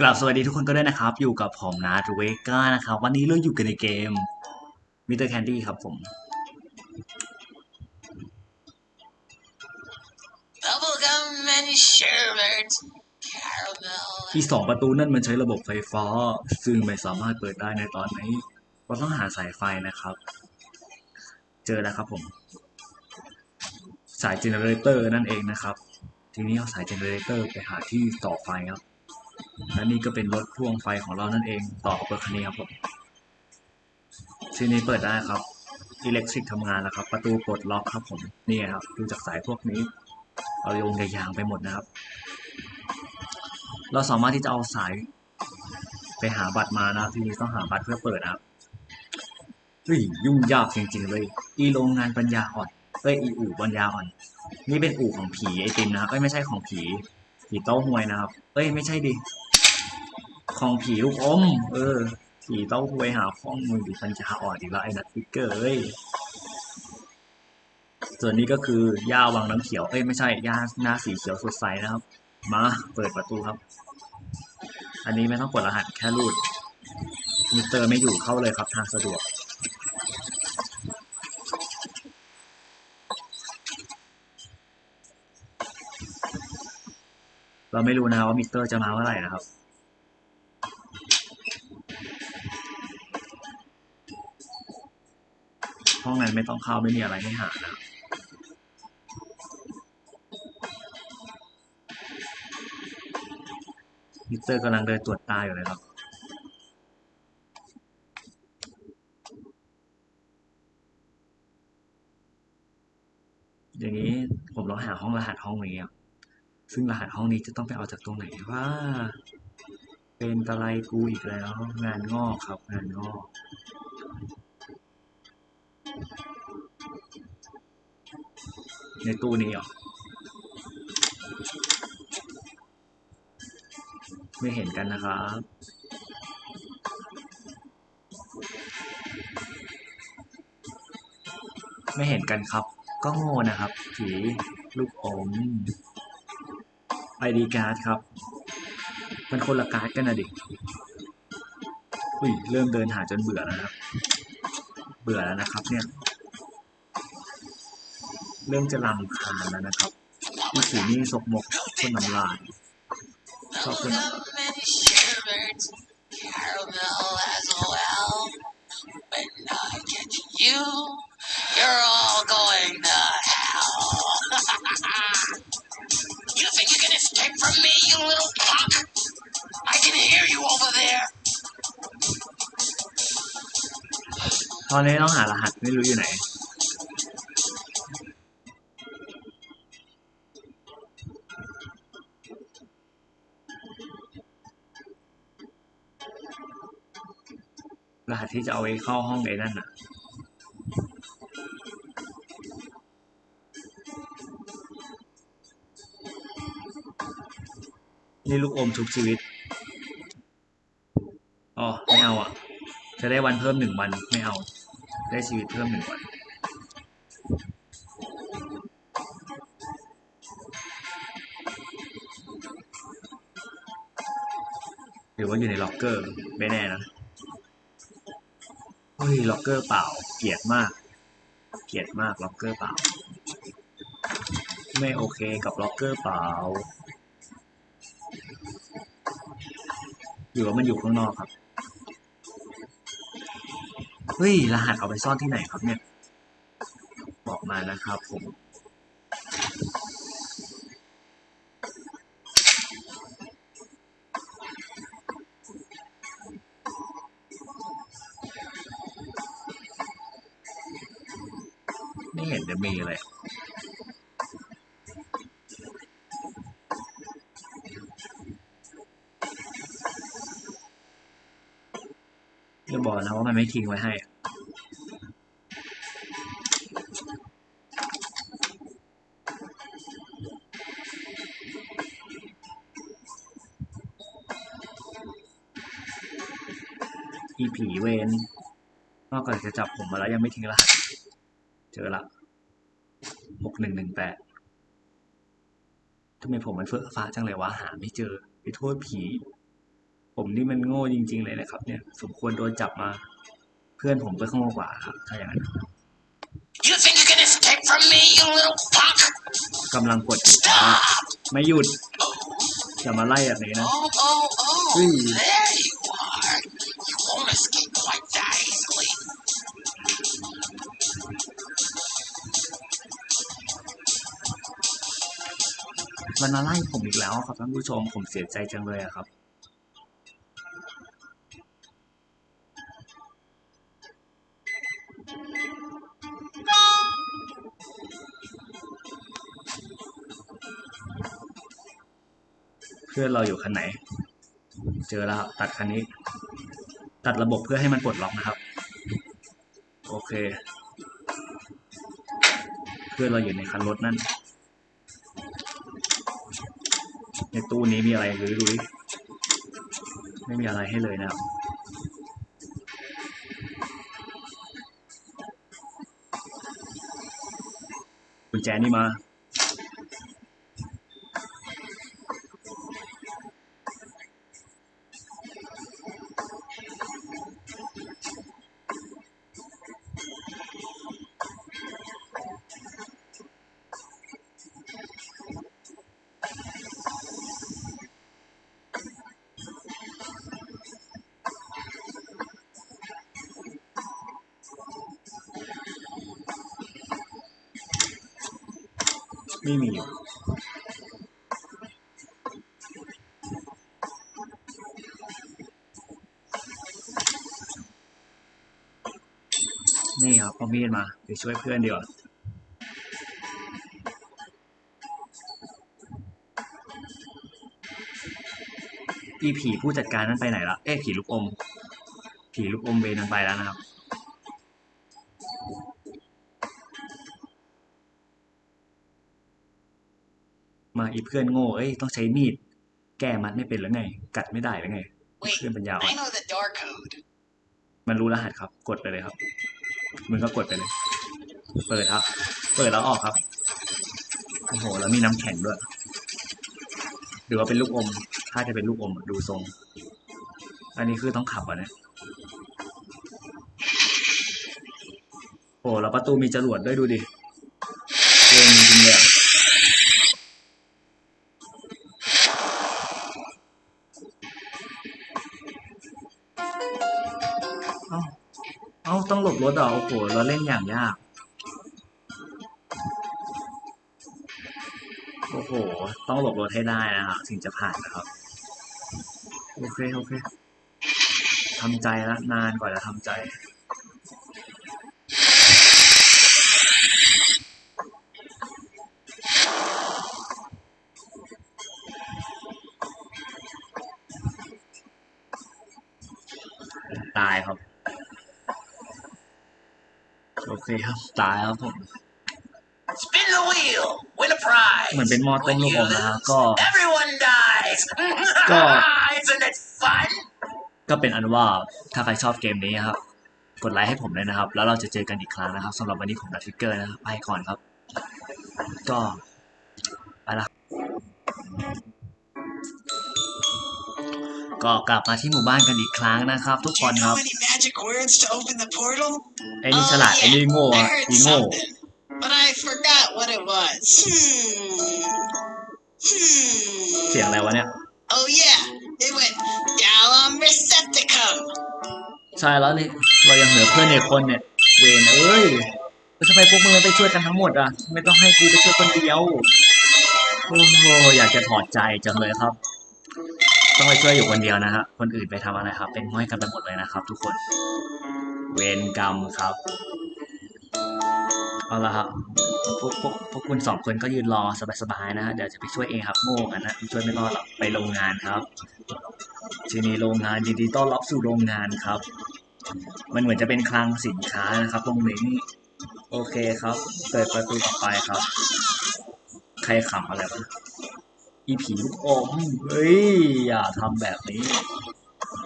กลับสวัสดีทุกคนก็ด้วยนะครับ อยู่กับผมนาทเวก้านะครับ วันนี้เราอยู่กันในเกมมิเตอร์แคนดี้ครับผม Bubblegum and sherbet, caramel. ที่สองประตูนั่นมันใช้ระบบไฟฟ้า ซึ่งไม่สามารถเปิดได้ในตอนนี้เราต้องหาสายไฟนะครับ เจอแล้วครับผม สายเจเนเรเตอร์นั่นเองนะครับ ทีนี้เอาสายเจเนเรเตอร์ไปหาที่ต่อไฟครับ และนี่ก็เป็นรถพ่วงไฟของเรานั่นเองต่อกับรถคันนี้ครับผมทีนี้เปิดได้ครับอิเล็กทริกทำงานแล้วครับ ประตูปลดล็อกครับผมนี่ครับดูจากสายพวกนี้ เอาโยงใยยางไปหมดนะครับ เราสามารถที่จะเอาสายไปหาบัตรมานะทีนี้ต้องหาบัตรเพื่อเปิดนะครับเฮ้ยยุ่งยากจริงๆเลยอีโรงงานปัญญาอ่อนเอ้ยอีอู่ปัญญาอ่อน นี่เป็นอู่ของผีไอติมนะครับไม่ใช่ของผี ผีเต้าหวยนะครับ เอ้ย ไม่ใช่ดิ ของผีลูกอม เออ ผีเต้าหวยหาข้องมือผีปัญญาอ่อนอีกแล้วไอ้นัทฟิกเกอร์เอ้ย ส่วนนี้ก็คือย่าวังน้ำเขียว เอ้ย ไม่ใช่ย่าหน้าสีเขียวสดใสนะครับ มา เปิดประตูครับ อันนี้ไม่ต้องกดรหัสแค่รูดมิเตอร์ไม่อยู่เข้าเลยครับทางสะดวก เราไม่รู้นะว่ามิเตอร์จะมาเมื่อไหร่นะครับ ห้องนั้นไม่ต้องเข้าไม่มีอะไรให้หานะมิเตอร์กำลังเดินตรวจตาอยู่เลยครับอย่างนี้ผมลองหาห้องรหัสห้องนี้ครับ ซึ่งรหัสห้องนี้จะต้องไปเอาจากตรงไหนว่าเป็นตะไลกูอีกแล้ว งานงอกครับ งานงอกในตู้นี้เหรอ ไม่เห็นกันนะครับไม่เห็นกันครับ ก็โง่นะครับ ผีลูกอม ไอดีการ์ดครับ มันคนละการ์ดกันนะดิอุ้ยเริ่มเดินหาจนเบื่อแล้วนะครับ เบื่อแล้วนะครับเนี่ย เริ่มจะรำคาญแล้วนะครับพี่สีนี่สกมกคนน้ำลายชอบคน ตอนนี้ต้องหารหัสไม่รู้อยู่ไหน รหัสที่จะเอาไว้เข้าห้องไอ้นั่นน่ะนี่ลูกอมชุบชีวิต จะได้วันเพิ่มหนึ่งวันไม่เอา ได้ชีวิตเพิ่มหนึ่งวัน หรือว่าอยู่ในล็อกเกอร์ ไม่แน่นะเฮ้ยล็อกเกอร์เปล่า เกลียดมาก เกลียดมากล็อกเกอร์เปล่า ไม่โอเคกับล็อกเกอร์เปล่าหรือว่ามันอยู่ข้างนอกครับ เฮ้ย รหัสเอาไปซ่อนที่ไหนครับเนี่ย บอกมานะครับผม ไม่เห็นจะมีเลย จะบอกนะว่ามันไม่ทิ้งไว้ให้อีผีเวนนอกจากจะจับผมมาแล้วยังไม่ทิ้งรหัส เจอละหกหนึ่งหนึ่งแปดทำไมผมมันเฟ้อฟ้าจังเลยวะหาไม่เจอไปโทษผี ผมนี่มันโง่จริง ๆ เลยนะครับ เนี่ย สมควรโดนจับมา เพื่อนผมก็โง่กว่าครับถ้าอย่างนั้น You think you can escape from me, you little punk? กำลังกดอยู่อะ Stop! ไม่หยุด อย่ามาไล่แบบนี้นะ Oh, oh, oh, Hey. there you are. You won't escape quite that easily. มันมาไล่ผมอีกแล้วครับท่านผู้ชม ผมเสียใจจังเลยอะครับ พื่อนเราอยู่คันไหน เจอแล้วตัดคันนี้ ตัดระบบเพื่อให้มันปลดล็อกนะครับ โอเค เพื่อนเราอยู่ในคันรถนั่น ในตู้นี้มีอะไรหรือดูดิไม่มีอะไรให้เลยนะครับกุญแจนี่มา ไม่มีนี่ครับเอามีดมาไปช่วยเพื่อนดีกว่าอีผีผู้จัดการนั้นไปไหนละ เอ้ผีลูกอม ผีลูกอมเบนนั้นไปแล้วนะครับ มาอีเพื่อนโง่เอ้ยต้องใช้มีด แก้มัดไม่เป็นหรือไง กัดไม่ได้หรือไง Wait, เพื่อนปัญญาอ่อน I know the door code. มันรู้รหัสครับ กดไปเลยครับ มึงก็กดไปเลย เปิดครับ เปิดแล้วออกครับโอ้โหแล้วมีน้ำแข็งด้วยหรือว่าเป็นลูกอม ถ้าจะเป็นลูกอมอะดูทรง อันนี้คือต้องขับอะเนี่ยโอ้แล้วประตูมีจรวดด้วยดูดิ เราเล่นอย่างยาก โอ้โห ต้องหลบรถให้ได้นะครับถึงจะผ่านนะครับ โอเค โอเคทำใจละนานกว่าจะทำใจ โอเคครับตายครับผม Spin the wheel, win a prize. เหมือนเป็นหม้อต้ม When ลูก you อมนะฮะ lose, ก็ everyone dies. Go. Isn't it fun? ก็เป็นอันว่าถ้าใครชอบเกมนี้ครับ กดไลค์ให้ผมเลยนะครับ แล้วเราจะเจอกันอีกครั้งนะครับสำหรับวันนี้ผมดับฟิกเกอร์นะครับไปก่อนครับ ก็ไปละก็กลับมาที่หมู่บ้านกันอีกครั้งนะครับ ทุก Do ค you นค know รับ any magic words to open the portal? ไอ้นี่ฉลาด ไอ้นี่โง่ I อะ heard อีโง่ something, but I forgot what it was. Hmm. Hmm. เสียงอะไรวะเนี่ย Oh yeah, it went Gallum Receptacum. ใช่แล้วนี่เรายังเหลือเพื่อนอีกคนเนี่ย เวนเอ้ยแล้วทำไมพวกมึงไม่ไปช่วยกันทั้งหมดอะไม่ต้องให้กูไปช่วยคนเดียว โอ้โหอยากจะถอดใจจังเลยครับ ต้องไปช่วยอยู่คนเดียวนะฮะคนอื่นไปทำอะไรครับ เป็นห้อยกันไปหมดเลยนะครับ ทุกคน เวรกรรมครับ เอาละครับพวกพวกพวกคุณสองคนก็ยืนรอสบายๆนะฮะเดี๋ยวจะไปช่วยเองครับโง่กันนะช่วยไม่รอดหรอกไปโรงงานครับ ทีนี่โรงงานยินดีต้อนรับสู่โรงงานครับ มันเหมือนจะเป็นคลังสินค้านะครับตรงนี้โอเคครับ เปิดประตูต่อไปครับ ใครขำอะไรวะ อีผีลูกอมเฮ้ย อย่าทำแบบนี้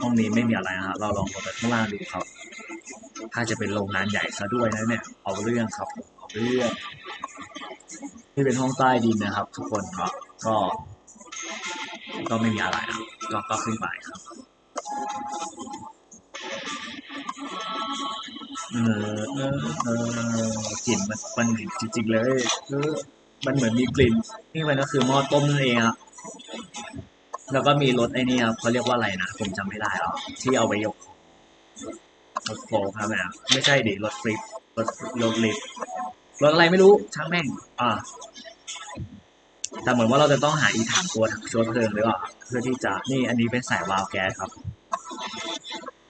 ห้องนี้ไม่มีอะไรฮะ เราลองลงไปข้างล่างดูครับ ถ้าจะเป็นโรงงานใหญ่ซะด้วยนะเนี่ย เอาเรื่องครับผมเอาเรื่อง นี่เป็นห้องใต้ดินนะครับ ทุกคนครับ ก็ ก็ไม่มีอะไรนะก็ก็ขึ้นไปครับเออเออเออกลิ่นมันมันจริงๆเลยเออ มันเหมือนมีกลิ่นนี่มันก็คือหม้อต้มนั่นเองครับแล้วก็มีรถไอ้นี่ครับเขาเรียกว่าอะไรนะผมจำไม่ได้แล้วที่เอาไว้ยกรถโฟล์ครับเนี่ไม่ใช่ดิรถฟลิปรถรถลิฟต์รถอะไรไม่รู้ช่างแม่ง อ่าแต่เหมือนว่าเราจะต้องหาอีถังตัวถังชื้อเพลิงหรือเปล่าเพื่อที่จะนี่อันนี้เป็นสายวาล์วแก๊สครับ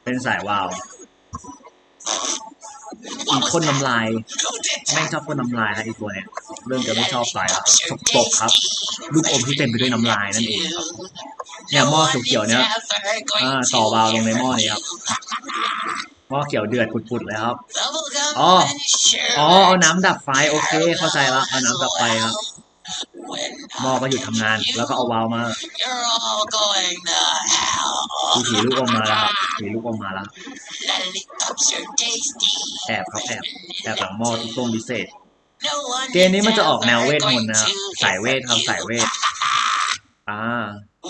เป็นสายวาล์ว อีกคนน้ำลาย Who did แม่งชอบคนน้ำลายนะอีกตัวเนี่ยเริ่มจะไม่ชอบไปแล้วสกปรกครับ ลูกอมที่เต็มไปด้วยน้ำลายนั่นเองครับเนี่ยหม้อเขียวๆเนี่ยอ่าต่อวาล์วลงในหม้อนี้ครับหม้อเขียวเดือดปุดๆเลยครับอ๋ออ๋อเอาน้ำดับไฟโอเค เข้าใจละเอาน้ำดับไฟครับหม้อก็หยุดทำงาน แล้วก็เอาวาล์วมา มีผีลูกอมมาแล้วครับผีลูกอมมาแล้ว Lollipops are tasty. แอบครับแอบแอบหลังหม้อทุกต้มพิเศษ No one เกมนี้มันจะออกแนวเวท is มน ever ต์นะครับ going to สายเวทครับสายเวทอ่า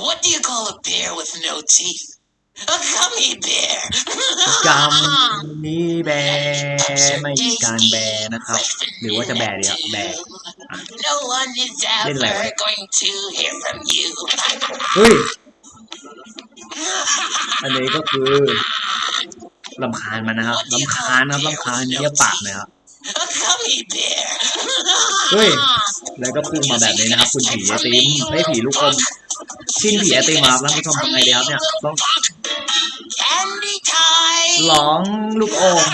What do you call a bear with no teeth? A gummy bear. กรรมนี้แบไม่มีการแบนะครับ หรือว่าจะแบดีครับแบ No one is Lên ever lại. going to hear from you. เฮ้ย อันนี้ก็คือลำคาญมันนะครับลำคาญนะครับลำคาญเยี่ยปากเลยครับเฮ้ยแล้วก็พุ่งมาแบบนี้นะครับ คุณผีไอติมไม่ผีลูกอมชิงผีไอติมมาแล้วท่านผู้ชมทำไงดีครับเนี่ยต้องร้องลูกอม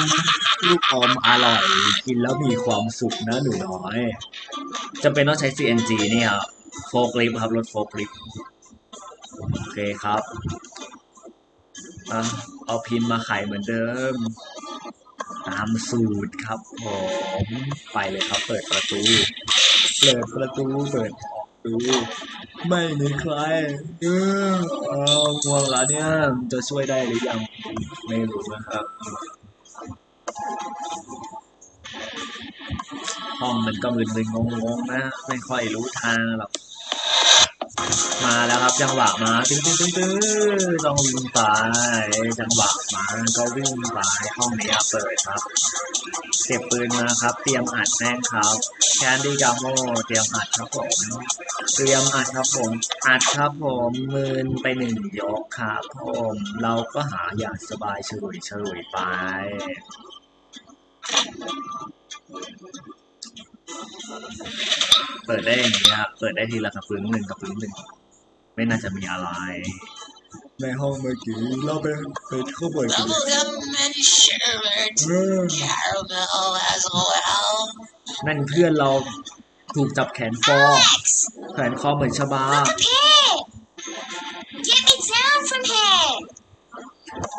ลูกอมอร่อย กินแล้วมีความสุขนะหนูน้อยจำเป็นต้องใช้ CNG นี่ครับโฟกลิฟครับรถโฟกลิฟ โอเคครับอะเอาพินมาไขเหมือนเดิม ตามสูตรครับผมไปเลยครับ เปิดประตู เปิดประตูเปิดออกดู ไม่มีใคร เออเอาง่วงแล้วเนี่ยจะช่วยได้หรือยัง ไม่รู้นะครับห้องมันก็มึนๆงงๆนะ ไม่ค่อยรู้ทางหรอก มาแล้วครับจังหวะมาตึ้งตึ้งตึ้งตึ้งต้องวิ่งไปจังหวะมาก็วิ่งไปห้องนี้เปิดครับเก็บปืนมาครับ เตรียมอัดแม่งครับแคนดี้กาโมเตรียมอัดครับผมเตรียมอัดครับผมอัดครับผมมืนไปหนึ่งยกครับผมเราก็หาอย่างสบายเฉลุยเฉลุยไป เปิดได้อย่างนี้ครับ เปิดได้ทีละกระปึ้งหนึ่งกระปึ้งหนึ่ง ไม่น่าจะมีอะไร ในห้องเมื่อกี้เราไปไปเข้าเปิดกัน Bubblegum and sherbet. เออ Caramel as well. นั่นเพื่อนเราถูกจับแขนคอ แขนคอเหมือนชบา Hey! Get me down from here!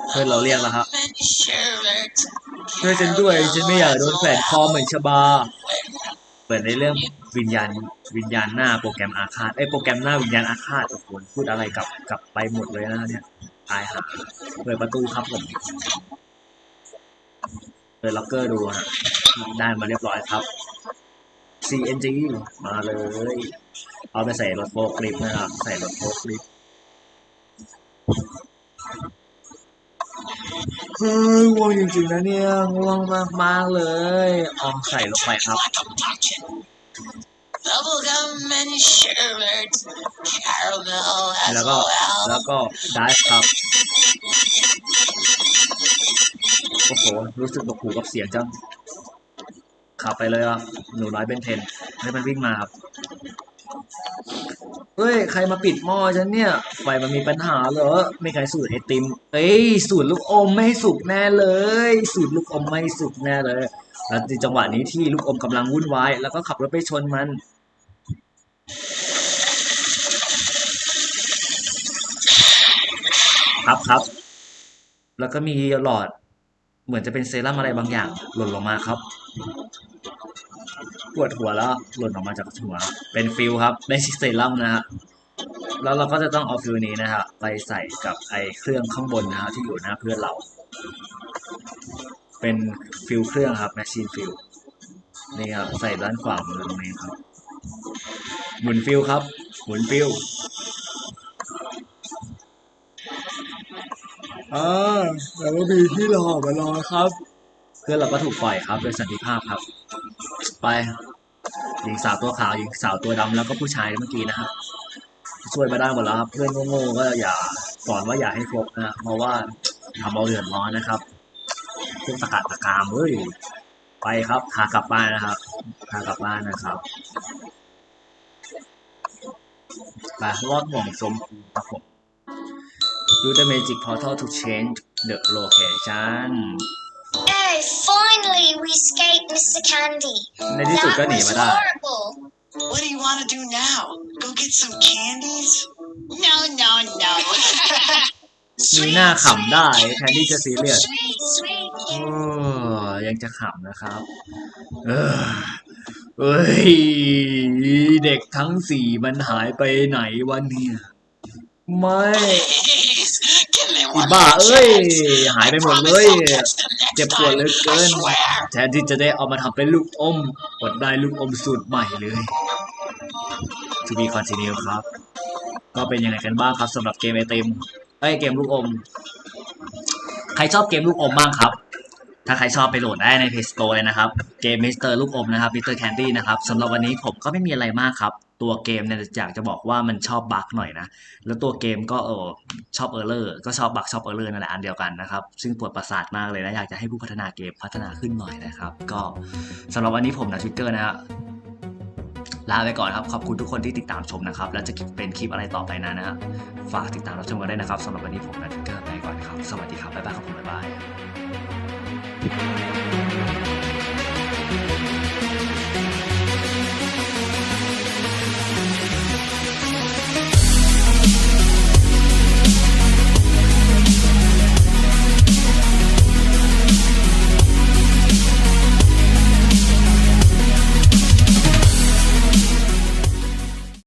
เพื่อนเราเรียกแล้วครับ And sherbet. ช่วยฉันด้วย ฉันไม่อยากโดนแขวนคอเหมือนชบา เปิดในเรื่องวิญญาณวิญญาณหน้าโปรแกรมอาฆาตไอ้โปรแกรมหน้าวิญญาณอาฆาตโอ้โหพูดอะไรกลับกลับไปหมดเลยนะเนี่ยตายหาเปิดประตูครับผมเปิดล็อกเกอร์ดูฮะได้มาเรียบร้อยครับ CNG มาเลย เอาไปใส่รถโฟล์คลิปนะครับ ใส่รถโฟล์คลิป เฮ้ยง่วงจริงๆนะเนี่ยง่วงมากๆเลยเออใส่ลงไปครับ Like a pumpkin. Bubblegum and sherbet. Caramel as แล้วก็ well. แล้วก็ได้ครับ โอ้โห รู้สึกตกหูกับเสียงจังขับไปเลยอะ หนูน้อยเป็นเทนให้มันวิ่งมาครับ เฮ้ย ใครมาปิดหม้อฉันเนี่ย ไฟมันมีปัญหาเหรอ ไม่ใครสูตรไอติมเอ้ย สูตรลูกอมไม่ให้สุกแน่เลย สูตรลูกอมไม่สุกแน่เลย แล้วในจังหวะนี้ที่ลูกอมกำลังวุ่นวาย แล้วก็ขับรถไปชนมัน ครับครับ แล้วก็มีหลอด เหมือนจะเป็นเซรั่มอะไรบางอย่าง หล่นลงมาครับ วดหัวแล้วหล่นออกมาจากหัว เป็นฟิลครับไม่ใช่เซรั่มนะฮะแล้วเราก็จะต้องเอาฟิลนี้นะฮะไปใส่กับไอเครื่องข้างบนนะฮะที่อยู่หน้าเพื่อนเรา เป็นฟิลเครื่องครับแมชชีนฟิลนี่ครับใส่ด้านขวามือตรงนี้ครับหมุนฟิลครับหมุนฟิลอ่าแล้วก็มีที่รอมารอครับ เพื่อนเราก็ถูกปล่อยครับโดยสันติภาพครับ ไป หญิงสาวตัวขาวหญิงสาวตัวดำแล้วก็ผู้ชายเมื่อกี้นะครับช่วยมาได้หมดแล้วครับเพื่อนโง่ๆก็อย่าสอนว่าอย่าให้ครบนะเพราะว่าทำเราเดือดร้อนนะครับพวกตะกาดตะกามเฮ้ยไปครับพากลับบ้านนะครับพากลับบ้านนะครับไปรอดห่วงชมพูครับผม Do the magic portal to change the location Oh, finally we escaped Mr. Candy. ในที่สุด That ก็หนี was มาได้ horrible. What do you want to do now? Go get some candies? No, no, no. มีหน้าขำได้แทนที่จะซีเรียส Sweet, sweet. โอ้ยังจะขำนะครับ เออเอ้ย เด็กทั้งสี่มันหายไปไหนวะเนี่ย ไม่ Please, give me อี one บ้า more เอ้ย chance. หายไปหมด Promise เลย I'll catch them next เจ็บปวดเหลือ time. เกิน I swear. แทนที่จะได้เอามาทำเป็นลูกอมอดได้ลูกอมสูตรใหม่เลย To be continue ครับ ก็เป็นยังไงกันบ้างครับสำหรับเกมไอติมเอ้ยเกมลูกอม ใครชอบเกมลูกอมบ้างครับ ถ้าใครชอบไปโหลดได้ใน Play Store เลยนะครับ เกมมิสเตอร์ลูกอมนะครับมิสเตอร์แคนดี้นะครับสำหรับวันนี้ผมก็ไม่มีอะไรมากครับ ตัวเกมเนี่ยอยากจะบอกว่ามันชอบบั๊กหน่อยนะ แล้วตัวเกมก็เออชอบเออร์เลอร์ก็ชอบบั๊กชอบเออร์เลอร์นั่นแหละอันเดียวกันนะครับ ซึ่งปวดประสาทมากเลยนะ อยากจะให้ผู้พัฒนาเกมพัฒนาขึ้นหน่อยนะครับ ก็สำหรับวันนี้ผมนะทวิตเตอร์นะฮะลาไปก่อนครับ ขอบคุณทุกคนที่ติดตามชมนะครับ แล้วจะเป็นคลิปอะไรต่อไปนะนะฮะฝากติดตามรับชมกันได้นะครับสำหรับวันนี้ผมนะทวิตเตอร์ไปก่อนครับ สวัสดีครับบ๊ายบายครับผมบ๊ายบาย